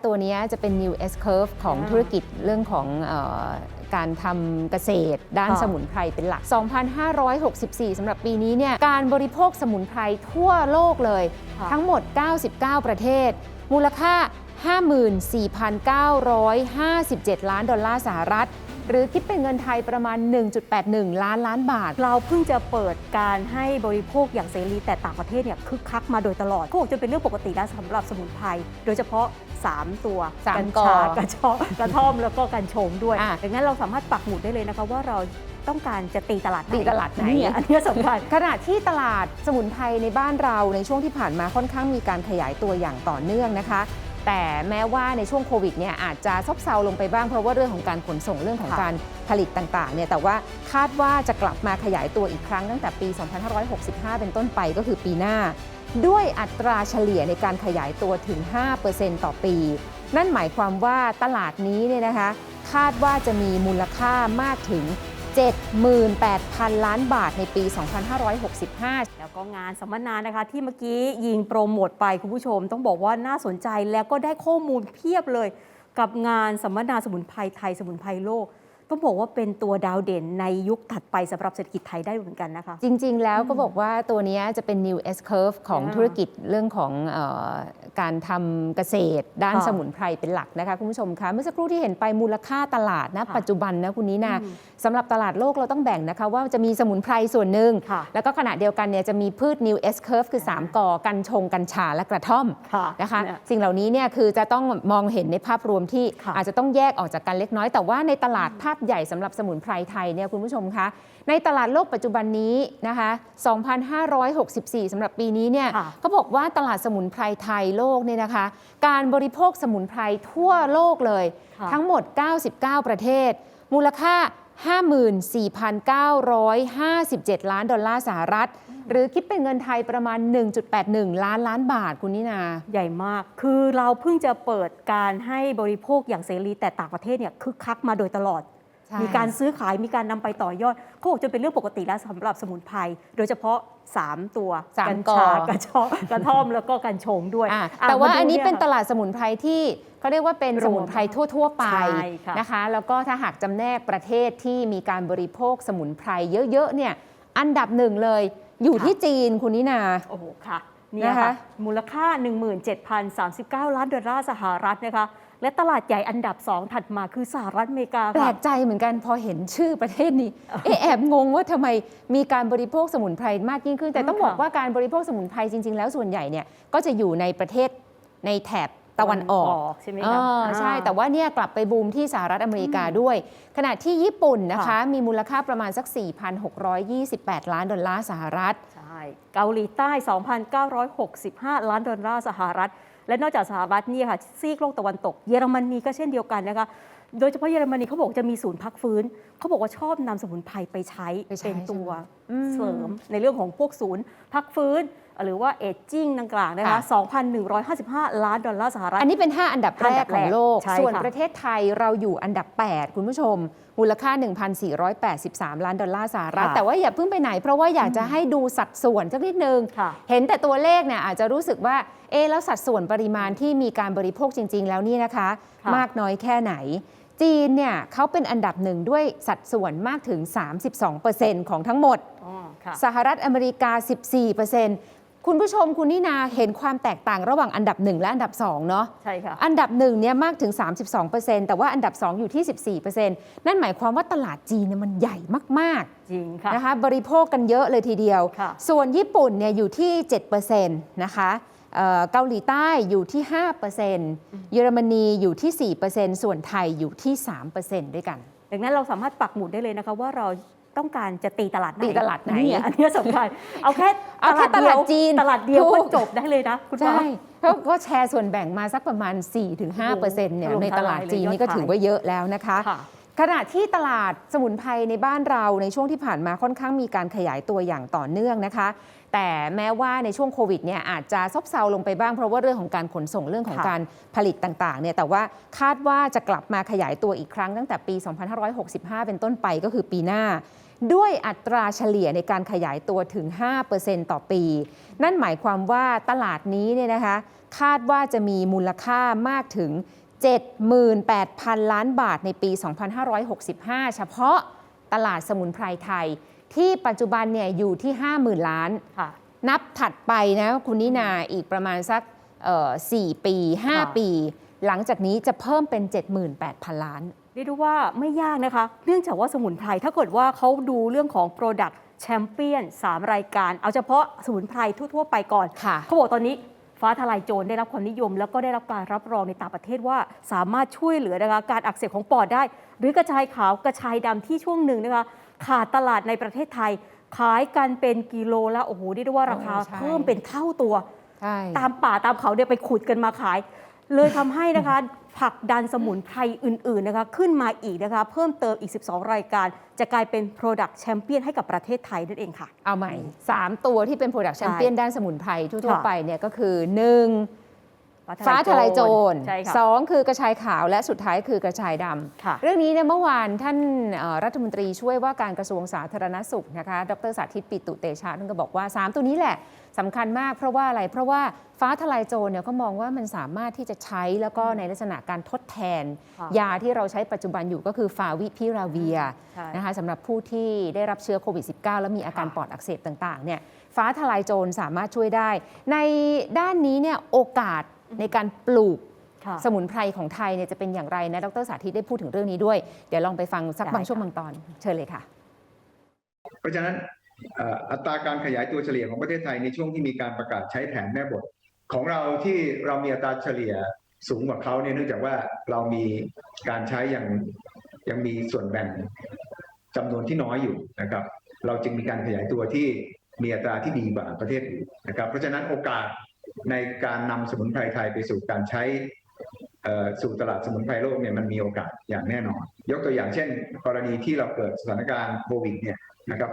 เนี้ยจะเป็น new S curve ของอ่าธุรกิจเรื่องของเออการทำเกษตรด้านค่ะสมุนไพรเป็นหลัก 2,564สำหรับปีนี้เนี่ยการบริโภคสมุนไพรทั่วโลกเลยค่ะทั้งหมด 99 ประเทศ มูลค่า 54,957 ล้านดอลลาร์สหรัฐ หรือคิดเป็นเงินไทยประมาณ 1.81 ล้านล้านบาท เราเพิ่งจะเปิดการให้บริโภคอย่างเสรี แต่ต่างประเทศเนี่ยคึกคักมาโดยตลอดก็คงจะเป็นเรื่องปกติแล้วสำหรับสมุนไพรโดยเฉพาะ 3 ตัวสามกัญกอชากระชอกกระท่อมแล้วก็กัญชงด้วยอะดังนั้นเราสามารถปักหมุดได้เลยนะคะว่าเราต้องการจะตีตลาดไหนตีตลาดไหน เนี่ยอันเนี้ยสำคัญ ขณะที่ตลาดสมุนไพรในบ้านเราในช่วงที่ผ่านมาค่อนข้างมีการขยายตัวอย่างต่อเนื่องนะคะ แต่แม้ว่าในช่วงโควิดเนี่ยอาจจะซบเซาลงไปบ้างเพราะว่าเรื่องของการขนส่งเรื่องของค่ะการผลิตต่างๆเนี่ยแต่ว่าคาดว่าจะกลับมาขยายตัวอีกครั้งตั้งแต่ปี 2565 เป็นต้นไปก็คือปีหน้า ด้วยอัตราเฉลี่ยในการขยายตัวถึง 5%ต่อปี นั่นหมายความว่าตลาดนี้เนี่ยนะคะคาดว่าจะมีมูลค่ามากถึง 78,000 ล้านบาทในปี 2565 แล้วก็งานสัมมนานะคะ ที่เมื่อกี้ยิงโปรโมทไปคุณผู้ชม ต้องบอกว่าน่าสนใจแล้วก็ได้ข้อมูลเพียบเลย กับงานสัมมนาสมุนไพรไทยสมุนไพรโลก ต้องบอกว่าเป็นตัวดาวเด่นในยุคถัดไปสำหรับเศรษฐกิจไทยได้เหมือนกันนะคะ จริง ๆ แล้วก็บอกว่าตัวเนี้ยจะเป็น new S curve ของอ่าธุรกิจเรื่องของเออการทำเกษตร ด้านค่ะสมุนไพรเป็นหลักนะคะคุณผู้ชมคะเมื่อสักครู่ที่เห็นไปมูลค่าตลาดนะค่ะปัจจุบันนะคุณนี้นะอืมสำหรับตลาดโลกเราต้องแบ่งนะคะ ว่าจะมีสมุนไพรส่วนหนึ่งค่ะแล้วก็ขณะเดียวกันเนี่ยจะมีพืช new S curve คือ 3กอกัญชงกัญชาและกระท่อมค่ะนะคะเนี่ยสิ่งเหล่านี้เนี่ยคือจะต้องมองเห็นในภาพรวมที่ค่ะอาจจะต้องแยกออกจากกันเล็กน้อยแต่ว่าในตลาดภาพใหญ่สำหรับสมุนไพรไทยเนี่ยคุณผู้ชมคะ ในตลาดโลกปัจจุบันนี้นะคะ2,564สำหรับปีนี้เนี่ยค่ะเขาบอกว่าตลาดสมุนไพรไทยโลกเนี่ยนะคะ การบริโภคสมุนไพรทั่วโลกเลยค่ะทั้งหมด 99 ประเทศ มูลค่า54,957 ล้านดอลลาร์สหรัฐ หรือคิดเป็นเงินไทยประมาณ 1.81 ล้านล้านบาทคุณนินา ใหญ่มาก คือเราเพิ่งจะเปิดการให้บริโภคอย่างเสรีแต่ต่างประเทศเนี่ยคึกคักมาโดยตลอดใช่ มีการซื้อขายมีการนำไปต่อยอดก็คงจะเป็นเรื่องปกติแล้วสำหรับสมุนไพรโดยเฉพาะ 3 ตัวสามกัญกอชากระชอกกระท่อมแล้วก็กัญชงด้วยอะอะแต่ว่ามาดูอันนี้ยเป็นตค่ะลาดสมุนไพรที่เขาเรียกว่าเป็นรวมสมุนไพรทั่ว ๆ ไปใช่ค่ะนะคะ แล้วก็ถ้าหากจำแนกประเทศที่มีการบริโภคสมุนไพรเยอะๆเนี่ยอันดับหนึ่งเลย อยู่ที่จีนคุณนินาโอ้โหค่ะเนี่ยนะคะค่ะมูลค่า 17,039 ล้านดอลลาร์สหรัฐนะคะ และตลาดใหญ่อันดับ 2 ถัดมาคือสหรัฐอเมริกาแปลค่ะ กใจเหมือนกันพอเห็นชื่อประเทศนี้ เอะแอบงงว่าทำไมมีการบริโภคสมุนไพรมากยิ่งขึ้น แต่ต้องอืมบอกค่ะว่าการบริโภคสมุนไพรจริง ๆ แล้วส่วนใหญ่เนี่ยก็จะอยู่ในประเทศในแถบตะวันออกใช่ไหมเอคะอใช่อ่า แต่ว่าเนี่ยกลับไปบูมที่สหรัฐอเมริกาด้วย ขณะที่ญี่ปุ่นนะคะค่ะมีมูลค่าประมาณสัก 4,628 ล้านดอลลาร์สหรัฐ ใช่ เกาหลีใต้ 2,965 ล้านดอลลาร์สหรัฐ และนอกจากสหรัฐนี่ค่ะซีกโลกตะวันตก เยอรมนีก็เช่นเดียวกันนะคะโดยเฉพาะเยอรมนีเขาบอกจะมีศูนย์พักฟื้น เขาบอกว่าชอบนำสมุนไพรไปใช้ไปใช้เป็นตัวอืมเสริมในเรื่องของพวกศูนย์พักฟื้น หรือว่าเอจจิ้งต่างๆนะคะค่ะ2,155 ล้านดอลลาร์สหรัฐ อันนี้เป็น 5 อันดับแรอันดักบของโลกแรกใช่ส่วนค่ะประเทศไทยเราอยู่อันดับ 8 คุณผู้ชม มูลค่า 1,483 ล้านดอลลาร์สหรัฐค่ะแต่ว่าอย่าเพิ่งไปไหน เพราะว่าอยากจะให้ดูสัดส่วนสักนิดนึงค่ะเห็นแต่ตัวเลขเนี่ยอาจจะรู้สึกว่า เอะแล้วสัดส่วนปริมาณที่มีการบริโภคจริง ๆ แล้วนี่นะคะค่ะมากน้อยแค่ไหนจีนเนี่ยเขาเป็นอันดับหนึ่งด้วยสัดส่วนมากถึง 32%ของทั้งหมดอ๋อค่ะสหรัฐอเมริกา 14% คุณผู้ชมคุณนินาเห็นความแตกต่างระหว่างอันดับ 1 และอันดับ2เนาะใช่ค่ะ อันดับหนึ่งเนี่ยมากถึง 32%แต่ว่าอันดับ 2 อยู่ที่ 14%นั่นหมายความว่าตลาดจีนเนี่ยมันใหญ่มากจริงค่ะ ๆนะคะบริโภคกันเยอะเลยทีเดียว ค่ะ ส่วนญี่ปุ่นเนี่ยอยู่ที่ 7%นะคะเอ่อเกาหลีใต้อยู่ที่ 5%เยอรมนีอยู่ที่ 4%ส่วนไทยอยู่ที่ 3%ด้วยกัน ดังนั้นเราสามารถปักหมุดได้เลยนะคะว่าเรา ต้องการจะตีตลาดไหนตีตลาดไหนเนี่ยอันเนี้ยสำคัญเอาแค่เอาแค่ตลาดจีนตลาดเดียวถูก็กจบได้เลยนะคุณฟ้าใช่เขาก็แชร์ส่วนแบ่งมาสักประมาณ 4-5%เนี่ยถล่มในตลาดทลายเลยจีนนี่ยอดก็ขายถือว่าเยอะแล้วนะคะค่ะขณะที่ตลาดสมุนไพรในบ้านเราในช่วงที่ผ่านมาค่อนข้างมีการขยายตัวอย่างต่อเนื่องนะคะ แต่แม้ว่าในช่วงโควิดเนี่ยอาจจะซบเซาลงไปบ้างเพราะว่าเรื่องของการขนส่งเรื่องของค่ะการผลิตต่างๆเนี่ยแต่ว่าคาดว่าจะกลับมาขยายตัวอีกครั้งตั้งแต่ปี 2565 เป็นต้นไปก็คือปีหน้า ด้วยอัตราเฉลี่ยในการขยายตัวถึง 5%ต่อปี นั่นหมายความว่าตลาดนี้เนี่ยนะคะคาดว่าจะมีมูลค่ามากถึง 78,000 ล้านบาทในปี 2565 เฉพาะตลาดสมุนไพรไทย ที่ปัจจุบันเนี่ยอยู่ที่ 50,000 ล้านค่ะนับถัดไปนะคุณนินาอีกประมาณสักเอ่อ4ปีค่ะ5ปี หลังจากนี้จะเพิ่มเป็น 78,000 ล้านเรียกได้ว่าไม่ยากนะคะ เนื่องจากว่าสมุนไพรถ้าเกิดว่าเขาดูเรื่องของ Product Champion 3รายการ เอาเฉพาะสมุนไพรทั่ว ๆ ไปก่อนค่ะเขาบอกตอนนี้ฟ้าทลายโจรได้รับความนิยม แล้วก็ได้รับการรับรองในต่างประเทศว่าสามารถช่วยเหลือนะคะการอักเสบของปอดได้ หรือกระชายขาวกระชายดำที่ช่วงหนึ่งนะคะขาดตลาดในประเทศไทย ขายกันเป็นกิโลละโอ้โหเรียกได้ว่าราคาโอ้ใช่เพิ่มเป็นเท่าตัวใช่ตามป่าตามเขาเนี่ยไปขุดกันมาขาย เลยทำให้นะคะผลักดันสมุนไพรอื่นๆนะคะขึ้นมาอีกนะคะเพิ่มเติมอีก 12 รายการ จะกลายเป็น Product Champion ให้กับประเทศไทยนั่นเองค่ะ เอาใหม่ 3 ตัวที่เป็น Product ใช่ Champion ด้านสมุนไพรทั่วค่ะๆไปเนี่ยก็คือ 1. ฟ้าทลายโจรใช่ค่ะสองคือกระชายขาวและสุดท้ายคือกระชายดำค่ะเรื่องนี้เนี่ยเมื่อวานท่านเอ่อรัฐมนตรีช่วยว่าการกระทรวงสาธารณสุขนะคะ ดรสาธิตปิตุเตชะท่านก็บอกว่า 3 ตัวนี้แหละ สำคัญมากเพราะว่าอะไร เพราะว่าฟ้าทลายโจรเนี่ยเขามองว่ามันสามารถที่จะใช้แล้วก็ในลักษณะการทดแทนค่ะยาที่เราใช้ปัจจุบันอยู่ก็คือฟาวิพิราเวียใช่นะคะสำหรับผู้ที่ได้รับเชื้อโควิด -19 แล้วมีอาการค่ะปอดอักเสบต่างๆเนี่ยฟ้าทลายโจรสามารถช่วยได้ ในด้านนี้เนี่ยโอกาสในการปลูกค่ะสมุนไพรของไทยเนี่ยจะเป็นอย่างไรนะดรสาธิตได้พูดถึงเรื่องนี้ด้วย เดี๋ยวลองไปฟังสักได้บางช่วงค่ะบางตอนเชิญเลยค่ะ เพราะฉะนั้นเอัตราการขยายตัวเฉลี่ยของประเทศไทยในช่วงที่มีการประกาศใช้แผนแม่บท ของเราที่เรามีอัตราเฉลี่ยสูงกว่าเขาเนี่ยเนื่องจากว่าเรามีการใช้อยังยังมีส่วนแบ่งจำนวนที่น้อยอยู่นะครับ เราจึงมีการขยายตัวที่มีอัตราที่ดีกว่าประเทศอื่นนะครับ เพราะฉะนั้นโอกาสในการนำสมุนไพรไทยไปสู่การใช้สู่ตลาดสมุนไพรโลกเนี่ยมันมีโอกาสอย่างแน่นอน ยกตัวอย่างเช่น กรณีที่เราเกิดสถานการณ์โควิดเนี่ยนะครับ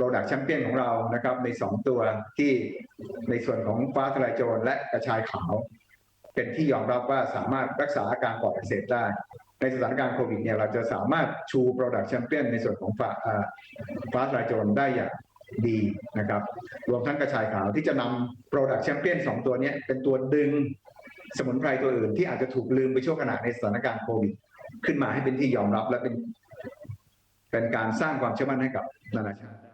โปรดักแชมเปี้ยนของเรานะครับใน 2 ตัวที่ในส่วนของฟ้าทลายโจรและกระชายขาว เป็นที่ยอมรับว่าสามารถรักษาอาการปอดอักเสบได้ ในสถานการณ์โควิดเนี่ยเราจะสามารถชูโปรดักแชมเปี้ยนในส่วนของฟ้าฟ้าทลายโจรได้อย่างดีนะครับรวมทั้งกระชายขาวที่จะนำโปรดักแชมเปี้ยนสองตัวนี้เป็นตัวดึงสมุนไพรตัวอื่นที่อาจจะถูกลืมไปช่วงขณะในสถานการณ์โควิด ขึ้นมาให้เป็นที่ยอมรับและเป็นเป็นการสร้างความเชื่อมั่นให้กับนานาชาติ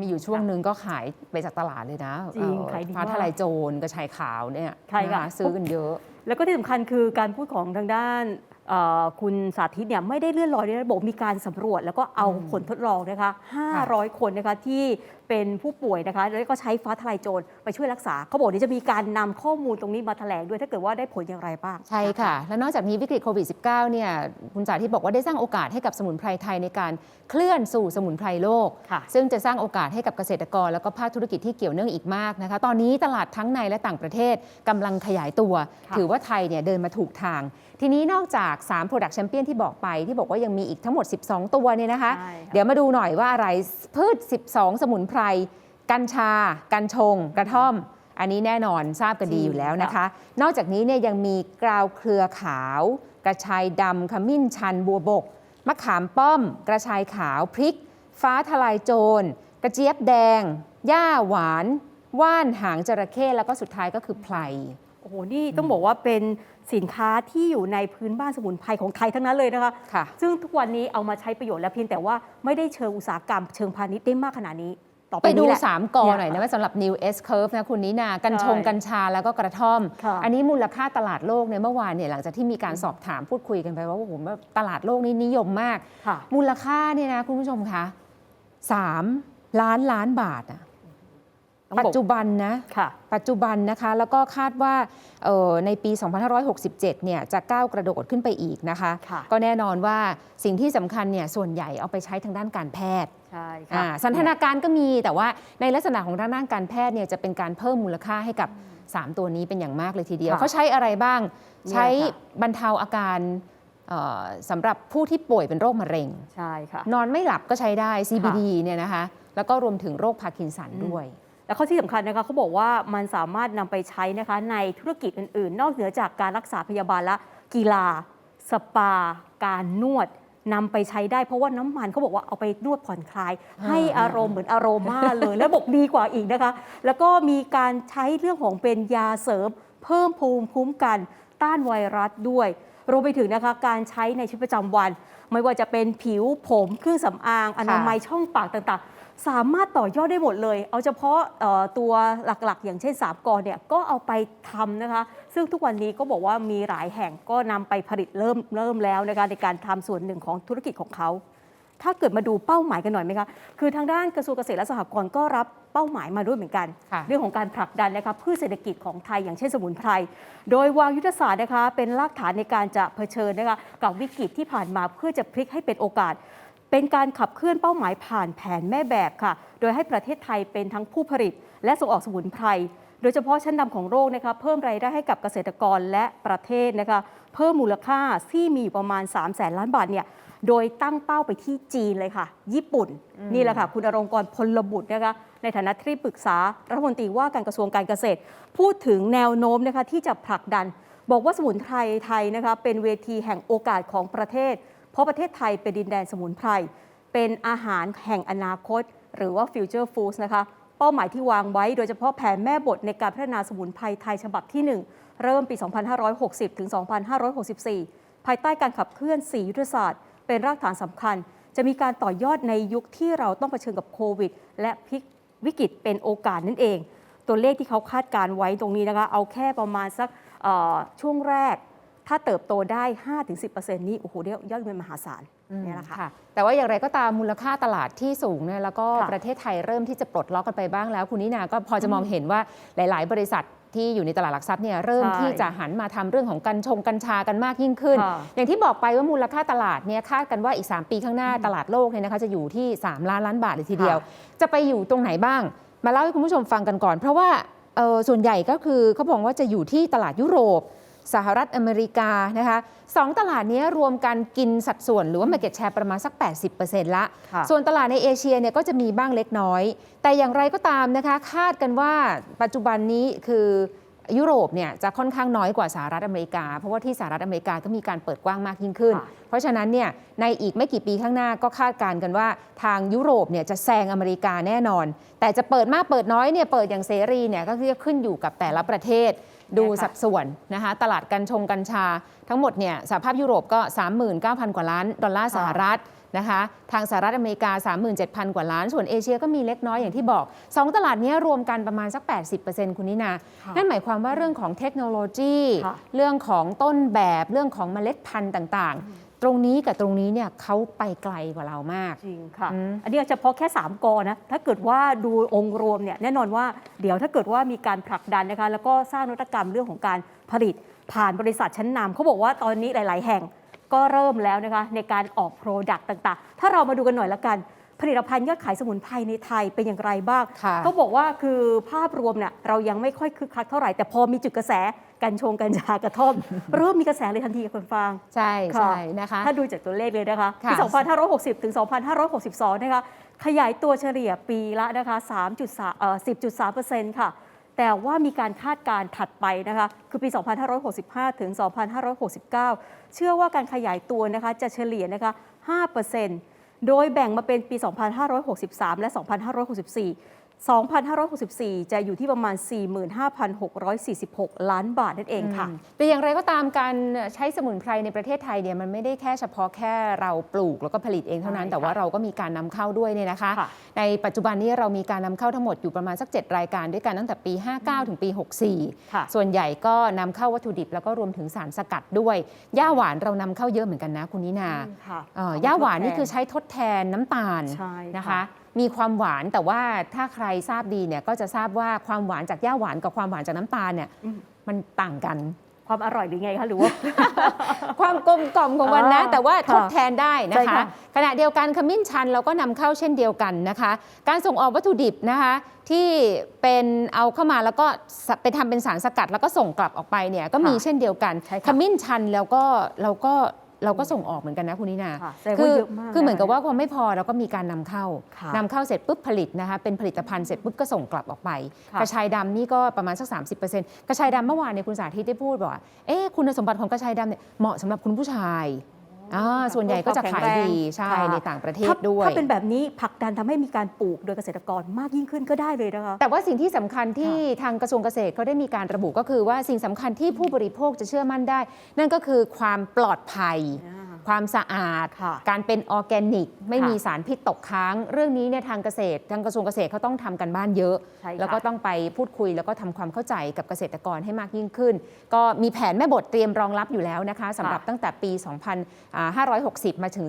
มีอยู่ช่วงหนึ่งก็ขายไปจากตลาดเลยนะจริงเอ่อขายดีฟ้ามากทลายโจรกระชายขาวเนี่ยใช่ค่ะ นซื้อกันเยอะ แล้วก็ที่สำคัญคือการพูดของทางด้านเอ่อคุณสาธิตเนี่ยไม่ได้เลื่อนลอยเลยนะบอกมีการสำรวจ แล้วก็เอาอืมผลทดลองนะคะ 500 คนนะคะที่เป็นผู้ป่วยนะคะ แล้วก็ใช้ฟ้าทลายโจรไปช่วยรักษา เขาบอกเดี๋ยวจะมีการนำข้อมูลตรงนี้มาแถลงด้วยถ้าเกิดว่าได้ผลอย่างไรบ้าง ใช่ค่ะ และนอกจากนี้วิกฤตโควิด -19 เนี่ยคุณสาธิตบอกว่าได้สร้างโอกาสให้กับสมุนไพรไทยในการเคลื่อนสู่สมุนไพรโลกค่ะซึ่งจะสร้างโอกาสให้กับเกษตรกร แล้วก็ภาคธุรกิจที่เกี่ยวเนื่องอีกมากนะคะ ตอนนี้ตลาดทั้งในและต่างประเทศกำลังขยายตัวค่ะถือว่าไทยเนี่ยเดินมาถูกทาง ทีนี้นอกจาก3 Product Champion ที่บอกไป ที่บอกว่ายังมีอีกทั้งหมด 12 ตัวเนี่ยนะคะใช่ค่ะเดี๋ยวมาดูหน่อยว่าอะไรพืช 12 สมุนไพรกัญชา กัญชง กระท่อม อันนี้แน่นอนทราบกันดีอยู่แล้วนะคะ นอกจากนี้เนี่ยยังมีกราวเครือขาว กระชายดำขมิ้นชันบัวบก มะขามป้อม กระชายขาวพริก ฟ้าทลายโจร กระเจี๊ยบแดง หญ้าหวาน ว่านหางจระเข้แล้วก็สุดท้ายก็คือไพรโอ้โห นี่ต้องบอกว่าเป็นสินค้าที่อยู่ในพื้นบ้านสมุนไพรของไทยทั้งนั้นเลยนะคะค่ะซึ่งทุกวันนี้เอามาใช้ประโยชน์แล้วเพียงแต่ว่าไม่ได้เชิงอุตสาหกรรมเชิงพาณิชย์ได้มากขนาดนี้ ต่อไปไปดูนี้แหละ3กอหน่อยนะว่าสำหรับ New S Curve นะคุณนินากัญชงใช่กัญชาแล้วก็กระท่อม ค่ะอันนี้มูลค่าตลาดโลกเนี่ยเมื่อวานเนี่ยหลังจากที่มีการสอบถามพูดคุยกันไปว่าโอ้โหตลาดโลกนี้นิยมมาก ค่ะมูลค่าเนี่ยนะคุณผู้ชมคะ3ล้านล้านบาทอะต้อง ปัจบอกจุบันนะค่ะปัจจุบันนะคะ แล้วก็คาดว่าเอ่อในปี 2567 เนี่ยจะก้าวกระโดดขึ้นไปอีกนะคะค่ะก็แน่นอนว่าสิ่งที่สำคัญเนี่ยส่วนใหญ่เอาไปใช้ทางด้านการแพทย์ใช่อ่าค่ะสันทนาการก็มีแต่ว่าในลักษณะของทางด้านการแพทย์เนี่ยจะเป็นการเพิ่มมูลค่าให้กับ 3 ตัวนี้เป็นอย่างมากเลยทีเดียวค่ะเขาใช้อะไรบ้างเนี่ยใช้ค่ะบรรเทาอาการเอ่อสำหรับผู้ที่ป่วยเป็นโรคมะเร็งใช่ค่ะนอนไม่หลับก็ใช้ได้ CBD เนี่ยนะคะแล้วก็รวมถึงโรคพาร์กินสันด้วย แล้วข้อที่สำคัญนะคะเขาบอกว่ามันสามารถนำไปใช้นะคะในธุรกิจอื่นๆ นอกเหนือจากการรักษาพยาบาลและกีฬา สปา การนวดนำไปใช้ได้เพราะว่าน้ำมันเขาบอกว่าเอาไปนวดผ่อนคลายอ่าให้อารมณ์เหมือนอารมาเลยแล้วบอกดีกว่าอีกนะคะ แล้วก็มีการใช้เรื่องของเป็นยาเสริม เพิ่มภูมิคุ้มกันต้านไวรัสด้วยรวมไปถึงนะคะการใช้ในชีวิตประจำวัน ไม่ว่าจะเป็นผิวผมเครื่องสำอาง อนามัยช่องปากต่างๆ สามารถต่อยอดได้หมดเลย เอาเฉพาะเอ่อตัวหลักๆ อย่างเช่นสามกอเนี่ยก็เอาไปทำนะคะ ซึ่งทุกวันนี้ก็บอกว่ามีหลายแห่งก็นำไปผลิตเริ่มเริ่มแล้วนะคะในการทำส่วนหนึ่งของธุรกิจของเขา ถ้าเกิดมาดูเป้าหมายกันหน่อยไหมคะ คือทางด้านกระทรวงเกษตรและสหกรณ์ก็รับเป้าหมายมาด้วยเหมือนกันค่ะเรื่องของการผลักดันนะคะพืชเศรษฐกิจของไทยอย่างเช่นสมุนไพร โดยวางยุทธศาสตร์นะคะเป็นรากฐานในการจะเผชิญนะคะกับวิกฤตที่ผ่านมาเพื่อจะพลิกให้เป็นโอกาส เป็นการขับเคลื่อนเป้าหมายผ่านแผนแม่แบบค่ะ โดยให้ประเทศไทยเป็นทั้งผู้ผลิต และส่งออกสมุนไพร โดยเฉพาะชั้นนำของโลกนะคะเพิ่มรายได้ให้กับเกษตรกรและประเทศนะคะ เพิ่มมูลค่าที่มีอยู่ประมาณ 3 0 0แสนล้านบาทเนี่ย โดยตั้งเป้าไปที่จีนเลยค่ะ ญี่ปุ่น นี่แหละค่ะ คุณอรงกรพลบุตรนะคะ ในฐานะที่ปรึกษารัฐมนตรีว่าการกระทรวงการเกษตร พูดถึงแนวโน้มนะคะที่จะผลักดัน บอกว่าสมุนไพรไทยนะคะเป็นเวทีแห่งโอกาสของประเทศ เพราะประเทศไทยเป็นดินแดนสมุนไพร เป็นอาหารแห่งอนาคต หรือว่า future foods นะคะ เป้าหมายที่วางไว้โดยเฉพาะแผนแม่บทในการพัฒนาสมุนไพรไทยฉบับที่ 1 เริ่มปี 2560 ถึง 2564 ภายใต้การขับเคลื่อน 4 ยุทธศาสตร์ เป็นรากฐานสำคัญ จะมีการต่อยอดในยุคที่เราต้องเผชิญกับโควิด และพลิกวิกฤตเป็นโอกาสนั่นเอง ตัวเลขที่เขาคาดการไว้ตรงนี้นะคะ เอาแค่ประมาณสักช่วงแรก ถ้าเติบโตได้ 5-10%นี้โอ้โหเรียกยอดเงินมหาศาลเนี่ยแหละค่ะค่ะแต่ว่าอย่างไรก็ตามมูลค่าตลาดที่สูงเนี่ยแล้วก็ค่ะประเทศไทยเริ่มที่จะปลดล็อกกันไปบ้างแล้วคุณนินาก็พอจะมองเห็นว่าหลาย ๆ บริษัทที่อยู่ในตลาดหลักทรัพย์เนี่ยเริ่มใช่ที่จะหันมาทำเรื่องของกัญชงกัญชากันมากยิ่งขึ้นค่ะอย่างที่บอกไปว่ามูลค่าตลาดเนี่ยคาดกันว่าอีก 3 ปีข้างหน้าตลาดโลกเนี่ยนะคะจะอยู่ที่ 3 ล้านล้านบาทเลยทีเดียว จะไปอยู่ตรงไหนบ้าง มาเล่าให้คุณผู้ชมฟังกันก่อน เพราะว่าเอ่อส่วนใหญ่ก็คือเขาบอกว่าจะอยู่ที่ตลาดยุโรป สหรัฐอเมริกานะคะสองตลาดนี้รวมกันกินสัดส่วนหรือว่า Market Share ประมาณสัก 80%ละค่ะส่วนตลาดในเอเชียเนี่ยก็จะมีบ้างเล็กน้อย แต่อย่างไรก็ตามนะคะคาดกันว่าปัจจุบันนี้คือยุโรปเนี่ยจะค่อนข้างน้อยกว่าสหรัฐอเมริกา เพราะว่าที่สหรัฐอเมริกาก็มีการเปิดกว้างมากยิ่งขึ้นค่ะเพราะฉะนั้นเนี่ยในอีกไม่กี่ปีข้างหน้าก็คาดการณ์กันว่าทางยุโรปเนี่ยจะแซงอเมริกาแน่นอน แต่จะเปิดมากเปิดน้อยเนี่ยเปิดอย่างเสรีเนี่ยก็คือขึ้นอยู่กับแต่ละประเทศ ดูสัดส่วนนะคะตลาดกัญชงกัญชา ทั้งหมดเนี่ยสหภาพยุโรปก็ 39,000 กว่าล้านดอลลาร์สหรัฐนะคะทางสหรัฐอเมริกา 37,000 กว่าล้าน ส่วนเอเชียก็มีเล็กน้อยอย่างที่บอก 2 ตลาดเนี้ยรวมกันประมาณสัก 80%คุณนินาค่ะนั่นหมายความว่าเรื่องของเทคโนโลยีค่ะเรื่องของต้นแบบ เรื่องของเมล็ดพันธุ์ต่าง ๆ ตรงนี้กับตรงนี้เนี่ยเขาไปไกลกว่าเรามาก จริงค่ะ อืม อันนี้เฉพาะแค่ 3กอนะ ถ้าเกิดว่าดูองค์รวมเนี่ยแน่นอนว่าเดี๋ยวถ้าเกิดว่ามีการผลักดันนะคะ แล้วก็สร้างนวัตกรรมเรื่องของการผลิต ผ่านบริษัทชั้นนำเขาบอกว่าตอนนี้หลาย ๆ แห่งก็เริ่มแล้วนะคะ ในการออกโปรดักต์ต่าง ๆ ถ้าเรามาดูกันหน่อยละกัน ผลิตภัณฑ์ยอดขายสมุนไพรในไทยเป็นอย่างไรบ้าง ค่ะ ก็บอกว่าคือภาพรวมเนี่ยเรายังไม่ค่อยคึกคักเท่าไหร่แต่พอมีจุดกระแส กัญชงกัญชากระท่อม เริ่มมีกระแสเลยทันทีค่ะคุณฟาง ใช่ค่ะใช่นะคะ ถ้าดูจากตัวเลขเลยนะคะค่ะปี2560 ถึง 2562 นะคะ ขยายตัวเฉลี่ยปีละนะคะ3.3เอ่อ10.3%ค่ะ แต่ว่ามีการคาดการณ์ถัดไปนะคะ คือปี 2565 ถึง 2569 เชื่อว่าการขยายตัวนะคะจะเฉลี่ยนะคะ 5%โดยแบ่งมาเป็นปี 2563 และ 2564 2,564 จะอยู่ที่ประมาณ 45,646 ล้านบาทนั่นเองค่ะอืมแต่อย่างไรก็ตามการใช้สมุนไพรในประเทศไทยเนี่ยมันไม่ได้แค่เฉพาะแค่เราปลูกแล้วก็ผลิตเองเท่านั้นใช่ค่ะแต่ว่าเราก็มีการนำเข้าด้วยเนี่ยนะคะค่ะในปัจจุบันนี้เรามีการนำเข้าทั้งหมดอยู่ประมาณสัก 7 รายการด้วยกันตั้งแต่ปี 59 ถึงปี 64ค่ะส่วนใหญ่ก็นำเข้าวัตถุดิบแล้วก็รวมถึงสารสกัดด้วยย่าหวานเรานำเข้าเยอะเหมือนกันนะคุณนินาค่ะเอ่อย่าหวานนี่คือใช้ทดแทนน้ำตาลใช่ค่ะนะคะ มีความหวานแต่ว่าถ้าใครทราบดีเนี่ยก็จะทราบว่าความหวานจากย่าหวานกับความหวานจากน้ำตาลเนี่ยอืมมันต่างกัน ความอร่อยหรือไงคะหรือว่า ความกลมกล่อมของมันนะอ๋อแต่ว่าค่ะทดแทนได้นะใช่คะ ค่ะ ขณะเดียวกันขมิ้นชันเราก็นำเข้าเช่นเดียวกันนะคะ การส่งออกวัตถุดิบนะคะ ที่เป็นเอาเข้ามาแล้วก็สไปทำเป็นสารสกัดแล้วก็ส่งกลับออกไปเนี่ยก็มีค่ะเช่นเดียวกัน ใช่ค่ะ ขมิ้นชันแล้วก็เราก็ เราก็ส่งออกเหมือนกันนะคุณนินาค่ะแสดงคืว่าเยอะมากคือเหมือนกับะว่าพอไม่พอเราก็มีการนำเข้าค่ะ นำเข้าเสร็จปุ๊บผลิตนะคะเป็นผลิตภัณฑ์เสร็จปุ๊บก็ส่งกลับออกไป ค่ะ กระชายดำนี่ก็ประมาณสัก 30%กระชายดำเมื่อวานเนี่ยคุณสาธิตได้พูดบอกว่าเอ๊ะคุณสมบัติของกระชายดำเนี่ยเหมาะสำหรับคุณผู้ชาย อ่าส่วนใหญ่ก็จะขายดีใช่ค่ะในต่างประเทศถ้าด้วยถ้าเป็นแบบนี้ผลักดันทำให้มีการปลูกโดยเกษตรกรมากยิ่งขึ้นก็ได้เลยนะคะแต่ว่าสิ่งที่สำคัญที่ทางกระทรวงเกษตรเขาได้มีการระบุก็คือว่าสิ่งสำคัญที่ผู้บริโภคจะเชื่อมั่นได้ นั่นก็คือความปลอดภัย ความสะอาดค่ะการเป็นออร์แกนิก ไม่ค่ะมีสารพิษตกค้าง เรื่องนี้เนี่ยทางเกษตร ทางกระทรวงเกษตรเขาต้องทำกันบ้านเยอะใช่ค่ะแล้วก็ต้องไปพูดคุยแล้วก็ทำความเข้าใจกับเกษตรกรให้มากยิ่งขึ้น ก็มีแผนแม่บทเตรียมรองรับอยู่แล้วนะคะสำหรับตั้งแต่ปี2560 มาถึง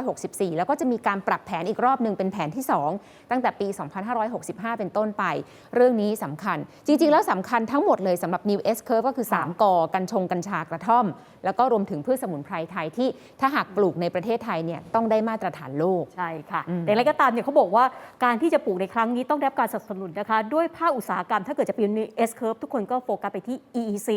2564 แล้วก็จะมีการปรับแผนอีกรอบหนึ่งเป็นแผนที่ 2 ตั้งแต่ปี 2565 เป็นต้นไป เรื่องนี้สำคัญ จริง ๆ แล้วสำคัญทั้งหมดเลยสำหรับ New S Curve ก็คือ 3กอกัญชงกัญชากระท่อม แล้วก็รวมถึงพืชสมุนไพรไทยที่ถ้าหากปลูกในประเทศไทยเนี่ยต้องได้มาตรฐานโลก ใช่ค่ะอืมแต่อะไรก็ตามเนี่ยเขาบอกว่าการที่จะปลูกในครั้งนี้ต้องได้รับการสนับสนุนนะคะ ด้วยภาคอุตสาหกรรมถ้าเกิดจะเป็น S curve ทุกคนก็โฟกัสไปที่ EEC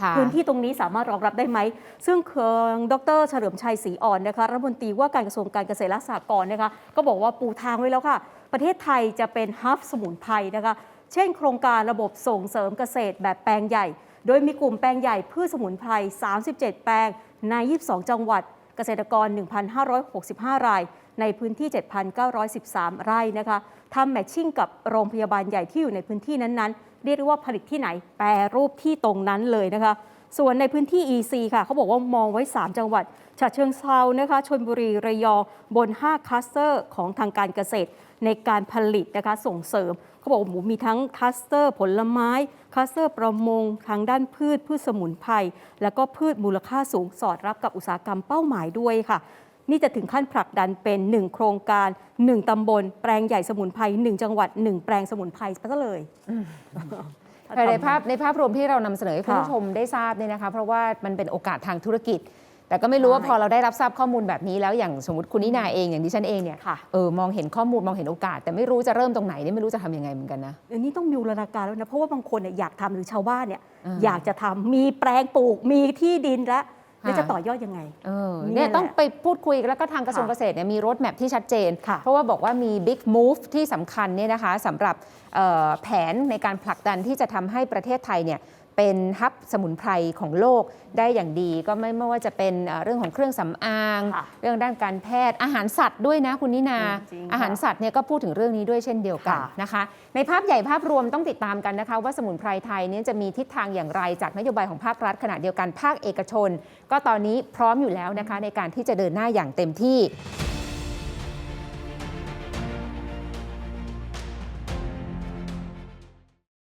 ค่ะพื้นที่ตรงนี้สามารถรองรับได้ไหม ซึ่งเคองดรเฉลิมชัยศรีอ่อนนะคะรัฐมนตรีว่าการกระทรวงการเกษตรและสหกรณ์นะคะก็บอกว่าปูทางไว้แล้วค่ะ ประเทศไทยจะเป็นฮับสมุนไพรนะคะ เช่น โครงการระบบส่งเสริมเกษตรแบบแปลงใหญ่ โดยมีกลุ่มแปลงใหญ่พืชสมุนไพร 37 แปลง ใน 22 จังหวัด เกษตรกร 1,565 ราย ในพื้นที่ 7,913 ไร่นะคะทำแมทชิ่งกับโรงพยาบาลใหญ่ที่อยู่ในพื้นที่นั้นๆ เรียกว่าผลิตที่ไหนแปรรูปที่ตรงนั้นเลยนะคะ ส่วนในพื้นที่ EC ค่ะเขาบอกว่ามองไว้ 3 จังหวัดฉะเชิงเซานะคะชนบุรีระยองบน 5คลัสเตอร์ของทางการเกษตรในการผลิตนะคะส่งเสริม เขาบอกว่าหมูมีทั้งคลัสเตอร์ ผลไม้ คลัสเตอร์ประมง ทางด้านพืชพืชสมุนไพรแล้วก็พืชมูลค่าสูงสอดรับกับอุตสาหกรรมเป้าหมายด้วยค่ะนี่จะถึงขั้นผลักดันเป็น 1 โครงการ 1 ตำบล แปลงใหญ่สมุนไพร1จังหวัด 1 แปลงสมุนไพรซะเลย ในภาพในภาพรวมที่เรานำเสนอให้คุณค่ะผู้ชมได้ทราบเนี่ยนะคะ เพราะว่ามันเป็นโอกาสทางธุรกิจ แต่ก็ไม่รู้ว่าใช่พอเราได้รับทราบข้อมูลแบบนี้แล้วอย่างสมมติคุณนินาเองอย่างดิฉันเองเนี่ยค่ะเออมองเห็นข้อมูลมองเห็นโอกาส แต่ไม่รู้จะเริ่มตรงไหนเนี่ยไม่รู้จะทำยังไงเหมือนกันนะอันนี้ต้องมีบูรณาการแล้วนะเพราะว่าบางคนเนี่ยอยากทำหรือชาวบ้านเนี่ยอ่าอยากจะทำมีแปลงปลูกมีที่ดินแล้ว แล้วค่ะจะต่อยอดยังไงเออนี่เนี่ยแหละต้องไปพูดคุยกันแล้วก็ทางกระทรวงค่ะเกษตรเนี่ยมีรถแมพที่ชัดเจนค่ะเพราะว่าบอกว่ามี Big Move ที่สำคัญเนี่ยนะคะสำหรับเอ่อแผนในการผลักดันที่จะทำให้ประเทศไทยเนี่ย เป็นฮับสมุนไพรของโลกได้อย่างดี ก็ไม่ไม่ว่าจะเป็นเอ่อเรื่องของเครื่องสำอางค่ะเรื่องด้านการแพทย์อาหารสัตว์ด้วยนะคุณนินาจริงๆค่ะอาหารสัตว์เนี่ยก็พูดถึงเรื่องนี้ด้วยเช่นเดียวกันค่ะนะคะ ในภาพใหญ่ภาพรวมต้องติดตามกันนะคะ ว่าสมุนไพรไทยเนี่ยจะมีทิศทางอย่างไรจากนโยบายของภาครัฐขณะเดียวกันภาคเอกชน ก็ตอนนี้พร้อมอยู่แล้วนะคะในการที่จะเดินหน้าอย่างเต็มที่